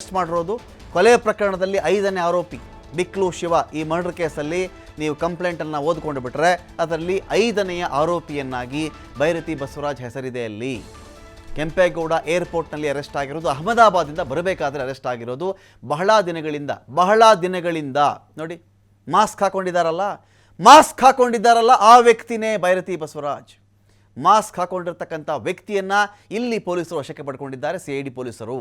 Arrest ಮಾಡಿರೋದು. ಕೊಲೆ ಪ್ರಕರಣದಲ್ಲಿ ಐದನೇ ಆರೋಪಿ ಬಿಕ್ಲು ಶಿವ ಈ ಮರ್ಡರ್ ಕೇಸಲ್ಲಿ ನೀವು ಕಂಪ್ಲೇಂಟನ್ನು ಓದ್ಕೊಂಡು ಬಿಟ್ಟರೆ ಅದರಲ್ಲಿ ಐದನೆಯ ಆರೋಪಿಯನ್ನಾಗಿ ಬೈರತಿ ಬಸವರಾಜ್ ಹೆಸರಿದೆ ಅಲ್ಲಿ. ಕೆಂಪೇಗೌಡ ಏರ್ಪೋರ್ಟ್ನಲ್ಲಿ ಅರೆಸ್ಟ್ ಆಗಿರೋದು ಅಹಮದಾಬಾದಿಂದ ಬರಬೇಕಾದ್ರೆ ಅರೆಸ್ಟ್ ಆಗಿರೋದು. ಬಹಳ ದಿನಗಳಿಂದ ಬಹಳ ದಿನಗಳಿಂದ, ನೋಡಿ, ಮಾಸ್ಕ್ ಹಾಕೊಂಡಿದ್ದಾರಲ್ಲ? ಮಾಸ್ಕ್ ಹಾಕೊಂಡಿದ್ದಾರಲ್ಲ ಆ ವ್ಯಕ್ತಿನೇ ಬೈರತಿ ಬಸವರಾಜ್. ಮಾಸ್ಕ್ ಹಾಕೊಂಡಿರ್ತಕ್ಕಂಥ ವ್ಯಕ್ತಿಯನ್ನ ಇಲ್ಲಿ ಪೊಲೀಸರು ವಶಕ್ಕೆ ಪಡ್ಕೊಂಡಿದ್ದಾರೆ, ಸಿ ಪೊಲೀಸರು.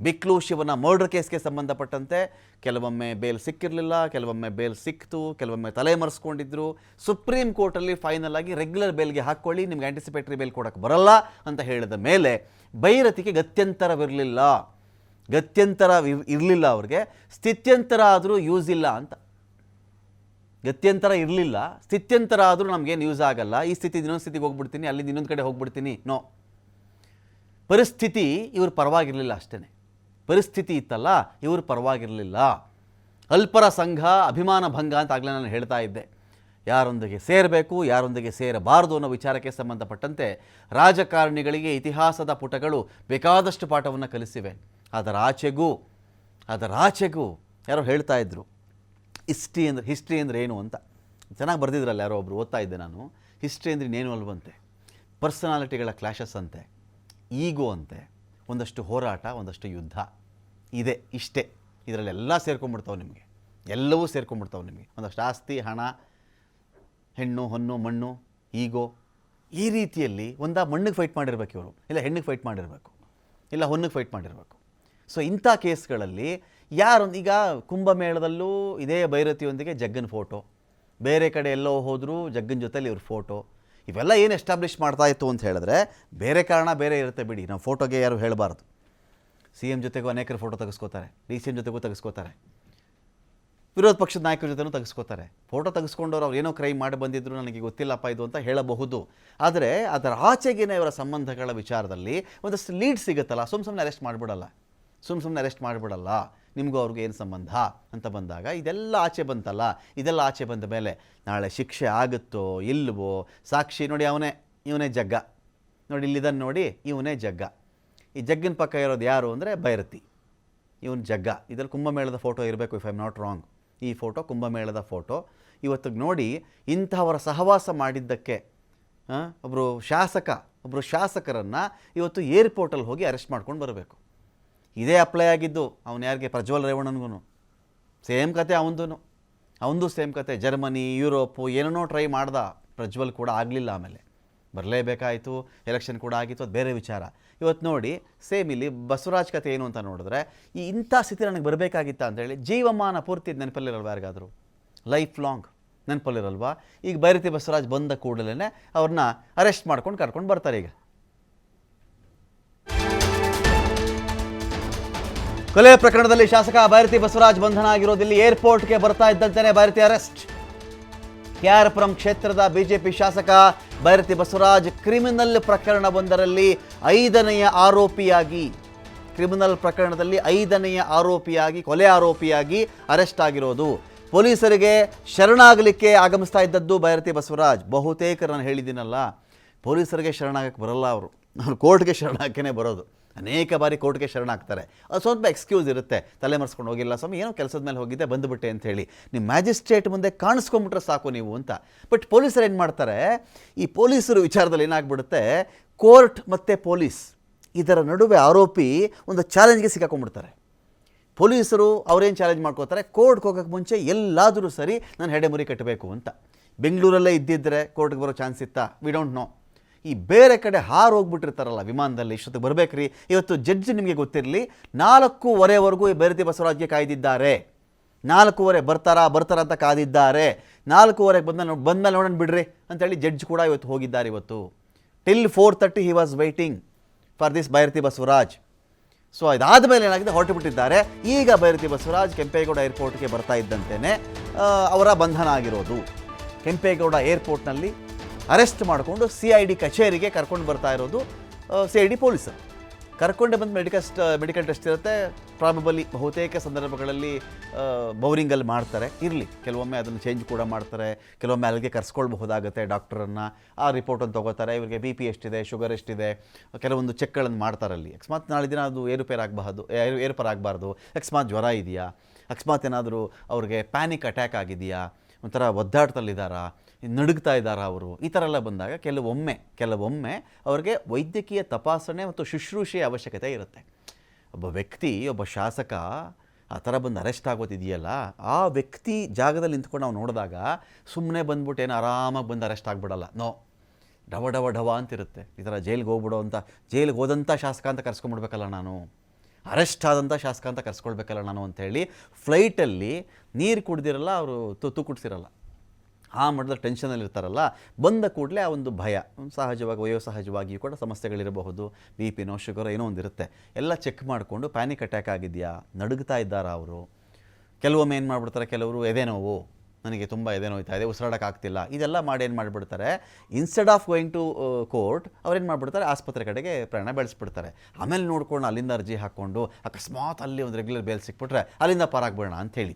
ಬಿಕ್ಲು ಶಿವನ ಮರ್ಡರ್ ಕೇಸ್ಗೆ ಸಂಬಂಧಪಟ್ಟಂತೆ ಕೆಲವೊಮ್ಮೆ ಬೇಲ್ ಸಿಕ್ಕಿರಲಿಲ್ಲ, ಕೆಲವೊಮ್ಮೆ ಬೇಲ್ ಸಿಕ್ತು, ಕೆಲವೊಮ್ಮೆ ತಲೆ ಮರೆಸ್ಕೊಂಡಿದ್ರು. ಸುಪ್ರೀಂ ಕೋರ್ಟಲ್ಲಿ ಫೈನಲ್ ಆಗಿ ರೆಗ್ಯುಲರ್ ಬೇಲ್ಗೆ ಹಾಕ್ಕೊಳ್ಳಿ, ನಿಮ್ಗೆ ಆಂಟಿಸಿಪೇಟ್ರಿ ಬೇಲ್ ಕೊಡೋಕ್ಕೆ ಬರಲ್ಲ ಅಂತ ಹೇಳಿದ ಮೇಲೆ ಬೈರತಿಗೆ ಗತ್ಯಂತರವಿರಲಿಲ್ಲ. ಗತ್ಯಂತರ ಇರಲಿಲ್ಲ ಅವ್ರಿಗೆ. ಸ್ಥಿತ್ಯಂತರ ಆದರೂ ಯೂಸ್ ಇಲ್ಲ ಅಂತ. ಗತ್ಯಂತರ ಇರಲಿಲ್ಲ. ಸ್ಥಿತ್ಯಂತರ ಆದರೂ ನಮಗೇನು ಯೂಸ್ ಆಗಲ್ಲ. ಈ ಸ್ಥಿತಿ ಇನ್ನೊಂದು ಸ್ಥಿತಿಗೆ ಹೋಗ್ಬಿಡ್ತೀನಿ, ಅಲ್ಲಿಂದ ಇನ್ನೊಂದು ಕಡೆ ಹೋಗ್ಬಿಡ್ತೀನಿ, ನೋ. ಪರಿಸ್ಥಿತಿ ಇವ್ರ ಪರವಾಗಿರಲಿಲ್ಲ ಅಷ್ಟೇ ಪರಿಸ್ಥಿತಿ ಇತ್ತಲ್ಲ, ಇವರು ಪರವಾಗಿರಲಿಲ್ಲ. ಅಲ್ಪರ ಸಂಘ, ಅಭಿಮಾನ ಭಂಗ ಅಂತ ಆಗಲೇ ನಾನು ಹೇಳ್ತಾ ಇದ್ದೆ. ಯಾರೊಂದಿಗೆ ಸೇರಬೇಕು, ಯಾರೊಂದಿಗೆ ಸೇರಬಾರದು ಅನ್ನೋ ವಿಚಾರಕ್ಕೆ ಸಂಬಂಧಪಟ್ಟಂತೆ ರಾಜಕಾರಣಿಗಳಿಗೆ ಇತಿಹಾಸದ ಪುಟಗಳು ಬೇಕಾದಷ್ಟು ಪಾಠವನ್ನು ಕಲಿಸಿವೆ. ಅದರ ಆಚೆಗೂ ಅದರ ಆಚೆಗೂ ಯಾರೋ ಹೇಳ್ತಾ ಇದ್ದರು ಹಿಸ್ಟ್ರಿ ಅಂದ್ರೆ ಹಿಸ್ಟ್ರಿ ಅಂದರೆ ಏನು ಅಂತ. ಚೆನ್ನಾಗಿ ಬರೆದಿದ್ರಲ್ಲ ಯಾರೋ ಒಬ್ರು, ಓದ್ತಾ ಇದ್ದೆ ನಾನು. ಹಿಸ್ಟ್ರಿ ಅಂದರೆ ಇನ್ನೇನು ಅಲ್ವಂತೆ? ಪರ್ಸನಾಲಿಟಿಗಳ ಕ್ಲಾಶಸ್ ಅಂತೆ, ಈಗೋ ಅಂತೆ. ಒಂದಷ್ಟು ಹೋರಾಟ, ಒಂದಷ್ಟು ಯುದ್ಧ ಇದೆ ಇಷ್ಟೇ. ಇದರಲ್ಲೆಲ್ಲ ಸೇರ್ಕೊಂಡ್ಬಿಡ್ತಾವೆ ನಿಮಗೆ. ಎಲ್ಲವೂ ಸೇರ್ಕೊಂಡ್ಬಿಡ್ತಾವೆ ನಿಮಗೆ. ಒಂದಷ್ಟು ಆಸ್ತಿ, ಹಣ, ಹೆಣ್ಣು, ಹೊನ್ನು, ಮಣ್ಣು, ಈಗೋ, ಈ ರೀತಿಯಲ್ಲಿ ಒಂದ ಮಣ್ಣಿಗೆ ಫೈಟ್ ಮಾಡಿರ್ಬೇಕು ಇವರು. ಇಲ್ಲ ಹೆಣ್ಣಿಗೆ ಫೈಟ್ ಮಾಡಿರಬೇಕು. ಇಲ್ಲ ಹೊನ್ನಿಗೆ ಫೈಟ್ ಮಾಡಿರಬೇಕು. ಸೊ ಇಂಥ ಕೇಸ್ಗಳಲ್ಲಿ ಯಾರೊಂದು ಈಗ ಕುಂಭಮೇಳದಲ್ಲೂ ಇದೇ ಭೈರತಿಯೊಂದಿಗೆ ಜಗ್ಗನ ಫೋಟೋ ಬೇರೆ ಕಡೆ ಎಲ್ಲೋ ಹೋದರೂ ಜಗ್ಗನ ಜೊತೆಲಿ ಇವ್ರ ಫೋಟೋ ಇವೆಲ್ಲ ಏನು ಎಸ್ಟಾಬ್ಲಿಷ್ ಮಾಡ್ತಾ ಇತ್ತು ಅಂತ ಹೇಳಿದ್ರೆ ಬೇರೆ ಕಾರಣ ಬೇರೆ ಇರುತ್ತೆ ಬಿಡಿ. ನಾವು ಫೋಟೋಗೆ ಯಾರು ಹೇಳಬಾರ್ದು. ಸಿ ಎಂ ಜೊತೆಗೂ ಅನೇಕರು ಫೋಟೋ ತೆಗೆಸ್ಕೋತಾರೆ. ಡಿ ಸಿ ಎಂ ಜೊತೆಗೂ ತೆಗೆಸ್ಕೋತಾರೆ. ವಿರೋಧ ಪಕ್ಷದ ನಾಯಕರ ಜೊತೆನೂ ತೆಗೆಸ್ಕೋತಾರೆ. ಫೋಟೋ ತೆಗೆಸ್ಕೊಂಡವ್ರು ಅವ್ರು ಏನೋ ಕ್ರೈಮ್ ಮಾಡಿ ಬಂದಿದ್ರು ನನಗೆ ಗೊತ್ತಿಲ್ಲಪ್ಪ ಇದು ಅಂತ ಹೇಳಬಹುದು. ಆದರೆ ಅದರ ಆಚೆಗಿನ ಇವರ ಸಂಬಂಧಗಳ ವಿಚಾರದಲ್ಲಿ ಒಂದಷ್ಟು ಲೀಡ್ ಸಿಗುತ್ತಲ್ಲ. ಸುಮ್ಮ ಸುಮ್ಮನೆ ಅರೆಸ್ಟ್ ಮಾಡಿಬಿಡಲ್ಲ. ಸುಮ್ಮ ಸುಮ್ಮನೆ ಅರೆಸ್ಟ್ ಮಾಡಿಬಿಡಲ್ಲ. ನಿಮಗೂ ಅವ್ರಿಗೆ ಏನು ಸಂಬಂಧ ಅಂತ ಬಂದಾಗ ಇದೆಲ್ಲ ಆಚೆ ಬಂತಲ್ಲ, ಇದೆಲ್ಲ ಆಚೆ ಬಂದ ಮೇಲೆ ನಾಳೆ ಶಿಕ್ಷೆ ಆಗುತ್ತೋ ಇಲ್ಲವೋ ಸಾಕ್ಷಿ ನೋಡಿ ಅವನೇ, ಇವನೇ ಜಗ್ಗ. ನೋಡಿ ಇಲ್ಲಿದನ್ನು ನೋಡಿ, ಇವನೇ ಜಗ್ಗ. ಈ ಜಗ್ಗಿನ ಪಕ್ಕ ಇರೋದು ಯಾರು ಅಂದರೆ ಭೈರತಿ. ಇವನು ಜಗ್ಗ. ಇದರಲ್ಲಿ ಕುಂಭಮೇಳದ ಫೋಟೋ ಇರಬೇಕು if I am not wrong ಈ ಫೋಟೋ ಕುಂಭಮೇಳದ ಫೋಟೋ. ಇವತ್ತು ನೋಡಿ ಇಂತಹವರ ಸಹವಾಸ ಮಾಡಿದ್ದಕ್ಕೆ ಒಬ್ಬರು ಶಾಸಕ ಒಬ್ಬರು ಶಾಸಕರನ್ನು ಇವತ್ತು ಏರ್ಪೋರ್ಟಲ್ಲಿ ಹೋಗಿ ಅರೆಸ್ಟ್ ಮಾಡ್ಕೊಂಡು ಬರಬೇಕು. ಇದೇ ಅಪ್ಲೈ ಆಗಿದ್ದು ಅವನು ಯಾರಿಗೆ? ಪ್ರಜ್ವಲ್ ರೇವಣ್ಣನಿಗೂ ಸೇಮ್ ಕತೆ ಅವನದು ಅವನದು ಸೇಮ್ ಕತೆ. ಜರ್ಮನಿ, ಯುರೋಪು ಏನೇನೋ ಟ್ರೈ ಮಾಡ್ದ ಪ್ರಜ್ವಲ್ ಕೂಡ ಆಗಲಿಲ್ಲ ಆಮೇಲೆ. ಬರಲೇಬೇಕಾಯಿತು ಎಲೆಕ್ಷನ್ ಕೂಡ ಆಗಿತ್ತು, ಅದು ಬೇರೆ ವಿಚಾರ. ಇವತ್ತು ನೋಡಿ ಸೇಮ್ ಇಲ್ಲಿ ಬಸವರಾಜ್ ಕತೆ ಏನು ಅಂತ ನೋಡಿದ್ರೆ, ಈ ಇಂಥ ಸ್ಥಿತಿ ನನಗೆ ಬರಬೇಕಾಗಿತ್ತ ಅಂತೇಳಿ ಜೀವಮಾನ ಪೂರ್ತಿ ನೆನಪಲ್ಲಿರಲ್ವ ಯಾರಿಗಾದರೂ? ಲೈಫ್ ಲಾಂಗ್ ನೆನಪಲ್ಲಿರಲ್ವಾ? ಈಗ ಬೈರತಿ ಬಸವರಾಜ್ ಬಂದ ಕೂಡಲೇ ಅವ್ರನ್ನ ಅರೆಸ್ಟ್ ಮಾಡ್ಕೊಂಡು ಕರ್ಕೊಂಡು ಬರ್ತಾರೆ ಈಗ. ಕೊಲೆ ಪ್ರಕರಣದಲ್ಲಿ ಶಾಸಕ ಭೈರತಿ ಬಸವರಾಜ್ ಬಂಧನ ಆಗಿರೋದಿಲ್ಲಿ ಏರ್ಪೋರ್ಟ್ಗೆ ಬರ್ತಾ ಇದ್ದಂತೆಯೇ ಭೈರತಿ ಅರೆಸ್ಟ್. ಕೆಆರ್ಪುರಂ ಕ್ಷೇತ್ರದ ಬಿಜೆಪಿ ಶಾಸಕ ಭೈರತಿ ಬಸವರಾಜ್ ಕ್ರಿಮಿನಲ್ ಪ್ರಕರಣವೊಂದರಲ್ಲಿ ಐದನೆಯ ಆರೋಪಿಯಾಗಿ, ಕ್ರಿಮಿನಲ್ ಪ್ರಕರಣದಲ್ಲಿ ಐದನೆಯ ಆರೋಪಿಯಾಗಿ, ಕೊಲೆ ಆರೋಪಿಯಾಗಿ ಅರೆಸ್ಟ್ ಆಗಿರೋದು. ಪೊಲೀಸರಿಗೆ ಶರಣಾಗಲಿಕ್ಕೆ ಆಗಮಿಸ್ತಾ ಇದ್ದದ್ದು ಭೈರತಿ ಬಸವರಾಜ್. ಬಹುತೇಕ ನಾನು ಹೇಳಿದ್ದೀನಲ್ಲ, ಪೊಲೀಸರಿಗೆ ಶರಣಾಗಕ್ಕೆ ಬರಲ್ಲ ಅವರು. ನಾನು ಕೋರ್ಟ್ಗೆ ಶರಣಾಗಕ್ಕೇ ಬರೋದು. ಅನೇಕ ಬಾರಿ ಕೋರ್ಟ್ಗೆ ಶರಣಾಗ್ತಾರೆ. ಅದು ಸ್ವಲ್ಪ ಎಕ್ಸ್ಕ್ಯೂಸ್ ಇರುತ್ತೆ. ತಲೆ ಮರೆಸ್ಕೊಂಡು ಹೋಗಿಲ್ಲ. ಸ್ವಾಮಿ, ಏನೋ ಕೆಲಸದ ಮೇಲೆ ಹೋಗಿದ್ದೆ, ಬಂದುಬಿಟ್ಟೆ ಅಂತ ಹೇಳಿ. ನಿಮ್ಮ ಮ್ಯಾಜಿಸ್ಟ್ರೇಟ್ ಮುಂದೆ ಕಾಣಿಸ್ಕೊಂಬಿಟ್ರೆ ಸಾಕು ನೀವು ಅಂತ. ಬಟ್ ಪೊಲೀಸರು ಏನು ಮಾಡ್ತಾರೆ? ಈ ಪೊಲೀಸರು ವಿಚಾರದಲ್ಲಿ ಏನಾಗ್ಬಿಡುತ್ತೆ? ಕೋರ್ಟ್ ಮತ್ತು ಪೊಲೀಸ್, ಇದರ ನಡುವೆ ಆರೋಪಿ ಒಂದು ಚಾಲೆಂಜ್ಗೆ ಸಿಕ್ಕಾಕೊಂಡ್ಬಿಡ್ತಾರೆ. ಪೊಲೀಸರು ಅವರೇನು ಚಾಲೆಂಜ್ ಮಾಡ್ಕೋತಾರೆ ಕೋರ್ಟ್ಗೆ ಹೋಗೋಕ್ಕೆ ಮುಂಚೆ ಎಲ್ಲಾದರೂ ಸರಿ, ನಾನು ಹೆಡೆಮುರಿ ಕಟ್ಟಬೇಕು ಅಂತ. ಬೆಂಗಳೂರಲ್ಲೇ ಇದ್ದಿದ್ದರೆ ಕೋರ್ಟ್ಗೆ ಬರೋ ಚಾನ್ಸ್ ಇತ್ತಾ? ವಿ ಡೋಂಟ್ ನೋ ಈ ಬೇರೆ ಕಡೆ ಹಾರು ಹೋಗ್ಬಿಟ್ಟಿರ್ತಾರಲ್ಲ ವಿಮಾನದಲ್ಲಿ ಇಷ್ಟೊತ್ತಿಗೆ ಬರಬೇಕ್ರಿ. ಇವತ್ತು ಜಡ್ಜ್ ನಿಮಗೆ ಗೊತ್ತಿರಲಿ, ನಾಲ್ಕೂವರೆವರೆಗೂ ಈ ಬೈರತಿ ಬಸವರಾಜ್ಗೆ ಕಾಯ್ದಿದ್ದಾರೆ. ನಾಲ್ಕೂವರೆ ಬರ್ತಾರಾ, ಬರ್ತಾರ ಅಂತ ಕಾದಿದ್ದಾರೆ. ನಾಲ್ಕೂವರೆಗೆ ಬಂದ ಬಂದಮೇಲೆ ನೋಡೋಣ ಬಿಡ್ರಿ ಅಂತೇಳಿ ಜಡ್ಜ್ ಕೂಡ ಇವತ್ತು ಹೋಗಿದ್ದಾರೆ ಇವತ್ತು. Till four thirty he was waiting for this Byrathi Basavaraj. So ಇದಾದ ಮೇಲೆ ಏನಾಗಿದೆ? ಹೊರಟು ಬಿಟ್ಟಿದ್ದಾರೆ ಈಗ ಬೈರತಿ ಬಸವರಾಜ್ ಕೆಂಪೇಗೌಡ ಏರ್ಪೋರ್ಟ್ಗೆ ಬರ್ತಾ ಇದ್ದಂತೆಯೇ ಅವರ ಬಂಧನ ಆಗಿರೋದು. ಕೆಂಪೇಗೌಡ ಏರ್ಪೋರ್ಟ್ನಲ್ಲಿ ಅರೆಸ್ಟ್ ಮಾಡಿಕೊಂಡು ಸಿ ಐ ಡಿ ಕಚೇರಿಗೆ ಕರ್ಕೊಂಡು ಬರ್ತಾ ಇರೋದು ಸಿ ಐ ಡಿ ಪೊಲೀಸರು ಕರ್ಕೊಂಡೆ ಬಂದು ಮೆಡಿಕಲ್ ಮೆಡಿಕಲ್ ಟೆಸ್ಟ್ ಇರುತ್ತೆ. ಪ್ರಾಬಬಲಿ ಬಹುತೇಕ ಸಂದರ್ಭಗಳಲ್ಲಿ ಬೌರಿಂಗಲ್ಲಿ ಮಾಡ್ತಾರೆ. ಇರಲಿ. ಕೆಲವೊಮ್ಮೆ ಅದನ್ನು ಚೇಂಜ್ ಕೂಡ ಮಾಡ್ತಾರೆ. ಕೆಲವೊಮ್ಮೆ ಅಲ್ಲಿಗೆ ಕರ್ಸ್ಕೊಳ್ಬಹುದಾಗುತ್ತೆ ಡಾಕ್ಟರನ್ನು. ಆ ರಿಪೋರ್ಟನ್ನು ತೊಗೋತಾರೆ. ಇವರಿಗೆ ಬಿ ಪಿ ಎಷ್ಟಿದೆ ಶುಗರ್ ಎಷ್ಟಿದೆ, ಕೆಲವೊಂದು ಚೆಕ್ಗಳನ್ನು ಮಾಡ್ತಾರಲ್ಲಿ ಅಕಸ್ಮಾತ್ ನಾಳೆ ದಿನ ಅದು ಏರುಪೇರು ಆಗಬಾರ್ದು ಏರು ಏರುಪೇರು ಆಗಬಾರ್ದು ಅಕಸ್ಮಾತ್ ಜ್ವರ ಇದೆಯಾ? ಅಕಸ್ಮಾತ್ ಏನಾದರೂ ಅವ್ರಿಗೆ ಪ್ಯಾನಿಕ್ ಅಟ್ಯಾಕ್ ಆಗಿದೆಯಾ? ಒಂಥರ ಒದ್ದಾಡ್ತಲ್ಲಿದ್ದಾರಾ ನಡುಗ್ತಾ ಇದ್ದಾರಾ ಅವರು. ಈ ಥರ ಎಲ್ಲ ಬಂದಾಗ ಕೆಲವೊಮ್ಮೆ ಕೆಲವೊಮ್ಮೆ ಅವರಿಗೆ ವೈದ್ಯಕೀಯ ತಪಾಸಣೆ ಮತ್ತು ಶುಶ್ರೂಷೆಯ ಅವಶ್ಯಕತೆ ಇರುತ್ತೆ. ಒಬ್ಬ ವ್ಯಕ್ತಿ, ಒಬ್ಬ ಶಾಸಕ ಆ ಥರ ಬಂದು ಅರೆಸ್ಟ್ ಆಗೋತಿದೆಯಲ್ಲ ಆ ವ್ಯಕ್ತಿ ಜಾಗದಲ್ಲಿ ನಿಂತ್ಕೊಂಡು ನಾವು ನೋಡಿದಾಗ ಸುಮ್ಮನೆ ಬಂದ್ಬಿಟ್ಟು ಏನು ಆರಾಮಾಗಿ ಬಂದು ಅರೆಸ್ಟ್ ಆಗಿಬಿಡಲ್ಲ. ನೋ, ಡವ ಡವ ಡವ ಅಂತಿರುತ್ತೆ. ಈ ಥರ ಜೈಲಿಗೆ ಹೋಗ್ಬಿಡೋ ಅಂತ, ಜೈಲಿಗೆ ಹೋದಂಥ ಶಾಸಕ ಅಂತ ಕರ್ಸ್ಕೊಂಡ್ಬಿಡ್ಬೇಕಲ್ಲ ನಾನು. ಅರೆಸ್ಟ್ ಆದಂಥ ಶಾಸಕ ಅಂತ ಕರ್ಸ್ಕೊಳ್ಬೇಕಲ್ಲ ನಾನು ಅಂಥೇಳಿ ಫ್ಲೈಟಲ್ಲಿ ನೀರು ಕುಡ್ದಿರಲ್ಲ, ಅವರು ತುತ್ತು ಕುಡ್ಸಿರಲ್ಲ. ಆ ಮಟ್ಟದ ಟೆನ್ಷನಲ್ಲಿ ಇರ್ತಾರಲ್ಲ ಬಂದ ಕೂಡಲೇ ಆ ಒಂದು ಭಯ ಸಹಜವಾಗಿ ವಯೋಸಹಜವಾಗಿಯೂ ಕೂಡ ಸಮಸ್ಯೆಗಳಿರಬಹುದು. ಬಿ ಪಿನೋ ಶುಗರ್ ಏನೋ ಒಂದು ಇರುತ್ತೆ ಎಲ್ಲ ಚೆಕ್ ಮಾಡಿಕೊಂಡು ಪ್ಯಾನಿಕ್ ಅಟ್ಯಾಕ್ ಆಗಿದೆಯಾ? ನಡುಗ್ತಾ ಇದ್ದಾರಾ ಅವರು? ಕೆಲವೊಮ್ಮೆ ಏನು ಮಾಡಿಬಿಡ್ತಾರೆ? ಕೆಲವರು ಎದೆ ನೋವು, ನನಗೆ ತುಂಬ ಎದೆ ನೋಯ್ತಾ ಇದೆ ಉಸಿರಾಡೋಕ್ಕಾಗ್ತಿಲ್ಲ ಇದೆಲ್ಲ ಮಾಡಿ ಏನು ಮಾಡಿಬಿಡ್ತಾರೆ? Instead of going to court ಅವ್ರೇನು ಮಾಡಿಬಿಡ್ತಾರೆ? ಆಸ್ಪತ್ರೆ ಕಡೆಗೆ ಪ್ರಯಾಣ ಬೆಳೆಸ್ಬಿಡ್ತಾರೆ. ಆಮೇಲೆ ನೋಡ್ಕೊಂಡು ಅಲ್ಲಿಂದ ಅರ್ಜಿ ಹಾಕ್ಕೊಂಡು ಅಕಸ್ಮಾತ್ ಅಲ್ಲಿ ಒಂದು ರೆಗ್ಯುಲರ್ ಬೇಲ್ ಸಿಕ್ಬಿಟ್ರೆ ಅಲ್ಲಿಂದ ಪಾರಾಗ್ಬಿಡೋಣ ಅಂಥೇಳಿ.